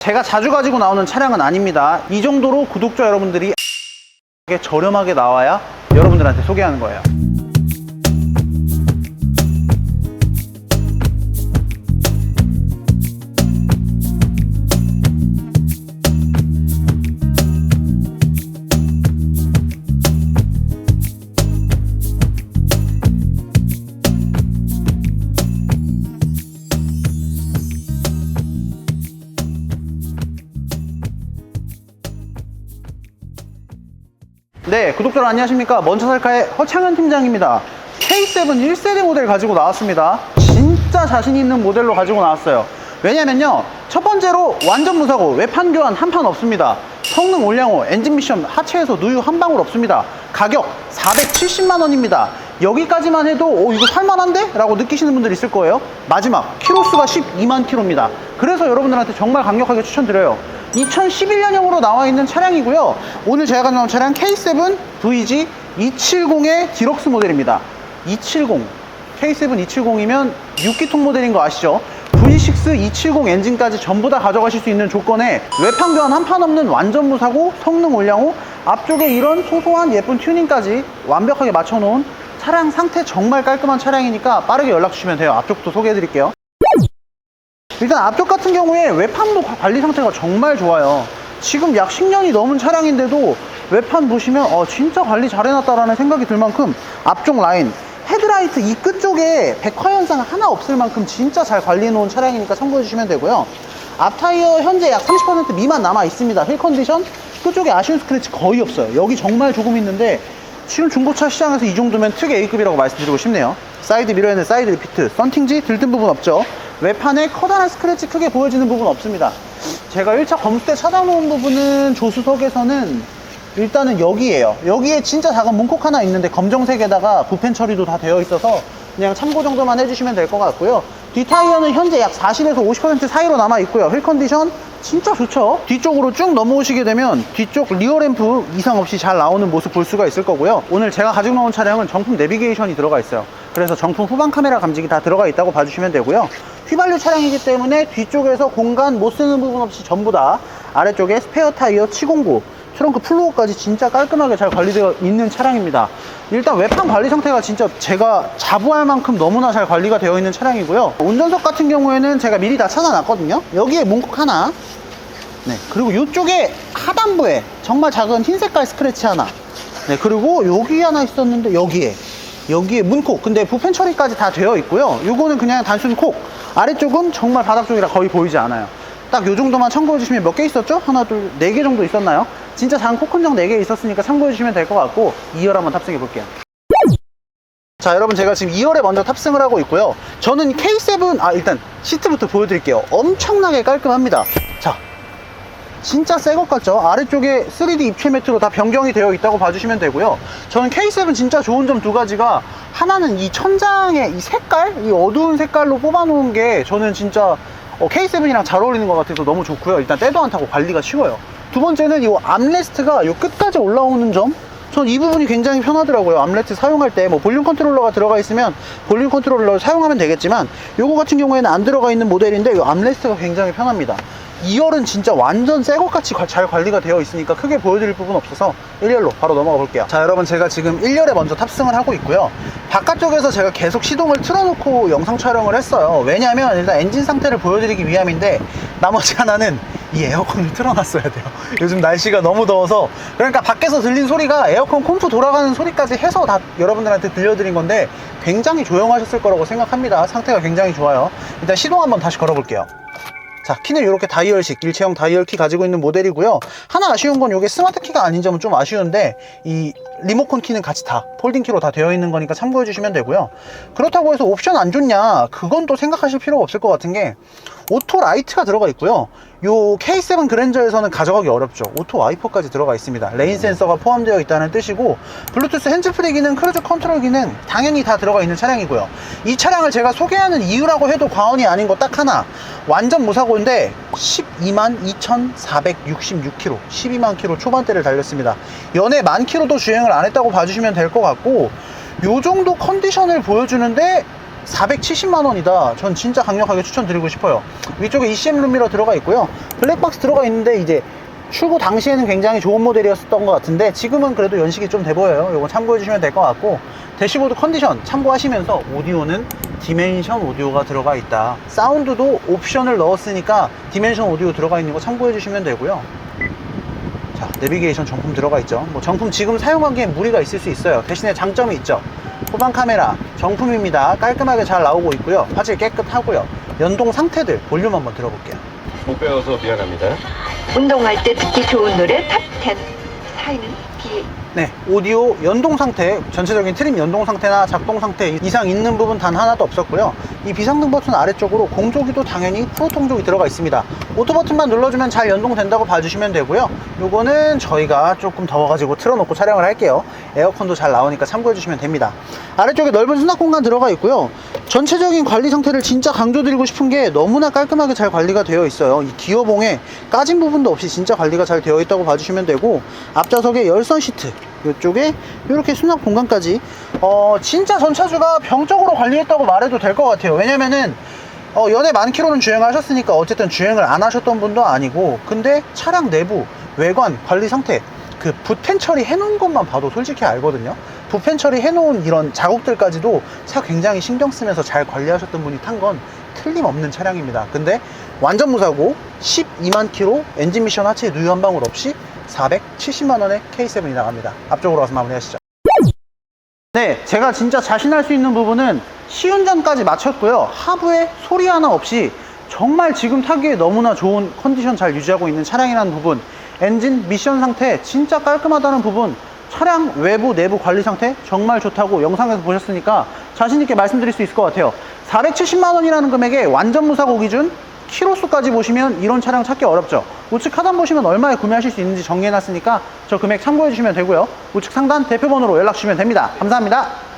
제가 자주 가지고 나오는 차량은 아닙니다. 이 정도로 구독자 여러분들이 저렴하게 나와야 여러분들한테 소개하는 거예요. 네, 구독자 안녕하십니까. 먼저 살카의 허창현 팀장입니다. K7 1세대 모델 가지고 나왔습니다. 진짜 자신 있는 모델로 가지고 나왔어요. 왜냐면요. 첫 번째로 완전 무사고 외판 교환 한 판 없습니다. 성능 올량호, 엔진 미션 하체에서 누유 한 방울 없습니다. 가격 470만 원입니다. 여기까지만 해도 오 이거 살만한데? 라고 느끼시는 분들 있을 거예요. 마지막 키로수가 12만 킬로입니다. 그래서 여러분들한테 정말 강력하게 추천드려요. 2011년형으로 나와 있는 차량이고요. 오늘 제가 가져온 차량 K7 VG 270의 디럭스 모델입니다. 270 K7 270이면 6기통 모델인 거 아시죠? V6 270 엔진까지 전부 다 가져가실 수 있는 조건에 외판 교환 한 판 없는 완전 무사고 성능 올량호 앞쪽에 이런 소소한 예쁜 튜닝까지 완벽하게 맞춰놓은 차량 상태 정말 깔끔한 차량이니까 빠르게 연락 주시면 돼요. 앞쪽부터 소개해 드릴게요. 일단 앞쪽 같은 경우에 외판도 관리 상태가 정말 좋아요. 지금 약 10년이 넘은 차량인데도 외판 보시면 어, 진짜 관리 잘 해놨다라는 생각이 들 만큼 앞쪽 라인 헤드라이트 이 끝 쪽에 백화 현상 하나 없을 만큼 진짜 잘 관리해 놓은 차량이니까 참고해 주시면 되고요. 앞 타이어 현재 약 30% 미만 남아 있습니다. 힐 컨디션 끝쪽에 아쉬운 스크래치 거의 없어요. 여기 정말 조금 있는데 지금 중고차 시장에서 이 정도면 특 A급이라고 말씀드리고 싶네요. 사이드 미러에는 사이드 리피트, 썬팅지 들뜬 부분 없죠. 외판에 커다란 스크래치 크게 보여지는 부분 없습니다. 제가 1차 검수 때 찾아놓은 부분은 조수석에서는 일단은 여기에요. 여기에 진짜 작은 문콕 하나 있는데 검정색에다가 부펜 처리도 다 되어 있어서 그냥 참고 정도만 해주시면 될 것 같고요. 뒷타이어는 현재 약 40에서 50% 사이로 남아 있고요. 휠 컨디션 진짜 좋죠. 뒤쪽으로 쭉 넘어오시게 되면 뒤쪽 리어 램프 이상 없이 잘 나오는 모습 볼 수가 있을 거고요. 오늘 제가 가지고 나온 차량은 정품 내비게이션이 들어가 있어요. 그래서 정품 후방 카메라 감지기 다 들어가 있다고 봐주시면 되고요. 휘발유 차량이기 때문에 뒤쪽에서 공간 못 쓰는 부분 없이 전부 다 아래쪽에 스페어 타이어 709 트렁크 플로어까지 진짜 깔끔하게 잘 관리되어 있는 차량입니다. 일단 외판 관리 상태가 진짜 제가 자부할 만큼 너무나 잘 관리가 되어 있는 차량이고요. 운전석 같은 경우에는 제가 미리 다 찾아놨거든요. 여기에 문콕 하나, 네, 그리고 이쪽에 하단부에 정말 작은 흰 색깔 스크래치 하나, 네, 그리고 여기 하나 있었는데 여기에 여기에 문콕. 근데 부펜 처리까지 다 되어 있고요. 요거는 그냥 단순 콕. 아래쪽은 정말 바닥 쪽이라 거의 보이지 않아요. 딱 요 정도만 참고해 주시면 몇 개 있었죠? 하나 둘 네 개 정도 있었나요? 진짜 작은 콕 흔적 4개 있었으니까 참고해 주시면 될 것 같고 2열 한번 탑승해 볼게요. 자 여러분 제가 지금 2열에 먼저 탑승을 하고 있고요. 저는 K7 아 일단 시트부터 보여드릴게요. 엄청나게 깔끔합니다. 자 진짜 새 것 같죠? 아래쪽에 3D 입체 매트로 다 변경이 되어 있다고 봐주시면 되고요. 저는 K7 진짜 좋은 점 두 가지가 하나는 이 천장의 이 색깔, 이 어두운 색깔로 뽑아놓은 게 저는 진짜 어, K7이랑 잘 어울리는 것 같아서 너무 좋고요. 일단 때도 안 타고 관리가 쉬워요. 두 번째는 이 암레스트가 이 끝까지 올라오는 점. 전 이 부분이 굉장히 편하더라고요. 암레트 사용할 때 뭐 볼륨 컨트롤러가 들어가 있으면 볼륨 컨트롤러 사용하면 되겠지만 요거 같은 경우에는 안 들어가 있는 모델인데 이 암레스트가 굉장히 편합니다. 2열은 진짜 완전 새 것같이 관- 잘 관리가 되어 있으니까 크게 보여드릴 부분 없어서 1열로 바로 넘어가 볼게요. 자 여러분 제가 지금 1열에 먼저 탑승을 하고 있고요. 바깥쪽에서 제가 계속 시동을 틀어놓고 영상 촬영을 했어요. 왜냐면 일단 엔진 상태를 보여드리기 위함인데 나머지 하나는 이 에어컨을 틀어놨어야 돼요. 요즘 날씨가 너무 더워서. 그러니까 밖에서 들린 소리가 에어컨 콤프 돌아가는 소리까지 해서 다 여러분들한테 들려드린 건데 굉장히 조용하셨을 거라고 생각합니다. 상태가 굉장히 좋아요. 일단 시동 한번 다시 걸어볼게요 자, 키는 이렇게 다이얼식, 일체형 다이얼 키 가지고 있는 모델이고요. 하나 아쉬운 건 이게 스마트 키가 아닌 점은 좀 아쉬운데, 이 리모컨 키는 같이 다 폴딩 키로 다 되어 있는 거니까 참고해 주시면 되고요. 그렇다고 해서 옵션 안 좋냐? 그건 또 생각하실 필요가 없을 것 같은 게, 오토 라이트가 들어가 있고요. 요 K7 그랜저에서는 가져가기 어렵죠. 오토 와이퍼까지 들어가 있습니다. 레인 센서가 포함되어 있다는 뜻이고 블루투스 핸즈프리 기능, 크루즈 컨트롤 기능 당연히 다 들어가 있는 차량이고요. 이 차량을 제가 소개하는 이유라고 해도 과언이 아닌 거 딱 하나. 완전 무사고인데 12만 2,466km, 12만 km 초반대를 달렸습니다. 연에 만 km도 주행을 안 했다고 봐주시면 될 것 같고 요 정도 컨디션을 보여주는데 470만 원이다. 전 진짜 강력하게 추천드리고 싶어요. 위쪽에 ECM 룸미러 들어가 있고요. 블랙박스 들어가 있는데 이제 출고 당시에는 굉장히 좋은 모델이었던 것 같은데 지금은 그래도 연식이 좀 돼 보여요. 이거 참고해 주시면 될 것 같고 대시보드 컨디션 참고하시면서 오디오는 디멘션 오디오가 들어가 있다. 사운드도 옵션을 넣었으니까 디멘션 오디오 들어가 있는 거 참고해 주시면 되고요. 자, 내비게이션 정품 들어가 있죠. 뭐 정품 지금 사용하기에 무리가 있을 수 있어요. 대신에 장점이 있죠. 후방 카메라 정품입니다. 깔끔하게 잘 나오고 있고요. 화질 깨끗하고요. 연동 상태들 볼륨 한번 들어볼게요. 못 배워서 미안합니다. 운동할 때 듣기 좋은 노래 탑10 4위는 B 네, 오디오 연동 상태, 전체적인 트림 연동 상태나 작동 상태 이상 있는 부분 단 하나도 없었고요. 이 비상등 버튼 아래쪽으로 공조기도 당연히 프로 통조기 들어가 있습니다. 오토 버튼만 눌러주면 잘 연동된다고 봐주시면 되고요. 요거는 저희가 조금 더워가지고 틀어놓고 촬영을 할게요. 에어컨도 잘 나오니까 참고해주시면 됩니다. 아래쪽에 넓은 수납 공간 들어가 있고요. 전체적인 관리 상태를 진짜 강조드리고 싶은 게 너무나 깔끔하게 잘 관리가 되어 있어요. 이 기어봉에 까진 부분도 없이 진짜 관리가 잘 되어 있다고 봐주시면 되고 앞좌석에 열선 시트 이쪽에 이렇게 수납 공간까지 어 진짜 전차주가 병적으로 관리했다고 말해도 될 것 같아요. 왜냐면은 어, 연애 만 킬로는 주행하셨으니까 어쨌든 주행을 안 하셨던 분도 아니고 근데 차량 내부 외관 관리 상태 그 붓펜 처리 해놓은 것만 봐도 솔직히 알거든요 붓펜 처리 해 놓은 이런 자국들까지도 차 굉장히 신경 쓰면서 잘 관리하셨던 분이 탄 건 틀림없는 차량입니다. 근데 완전 무사고 12만 킬로 엔진 미션 하체 누유 한 방울 없이 470만원의 K7이 나갑니다. 앞쪽으로 가서 마무리하시죠. 네, 제가 진짜 자신할 수 있는 부분은 시운전까지 마쳤고요. 하부에 소리 하나 없이 정말 지금 타기에 너무나 좋은 컨디션 잘 유지하고 있는 차량이라는 부분, 엔진 미션 상태 진짜 깔끔하다는 부분, 차량 외부 내부 관리 상태 정말 좋다고 영상에서 보셨으니까 자신 있게 말씀드릴 수 있을 것 같아요. 470만 원이라는 금액에 완전 무사고 기준 키로수까지 보시면 이런 차량 찾기 어렵죠. 우측 하단 보시면 얼마에 구매하실 수 있는지 정리해놨으니까 저 금액 참고해 주시면 되고요. 우측 상단 대표번호로 연락 주시면 됩니다. 감사합니다.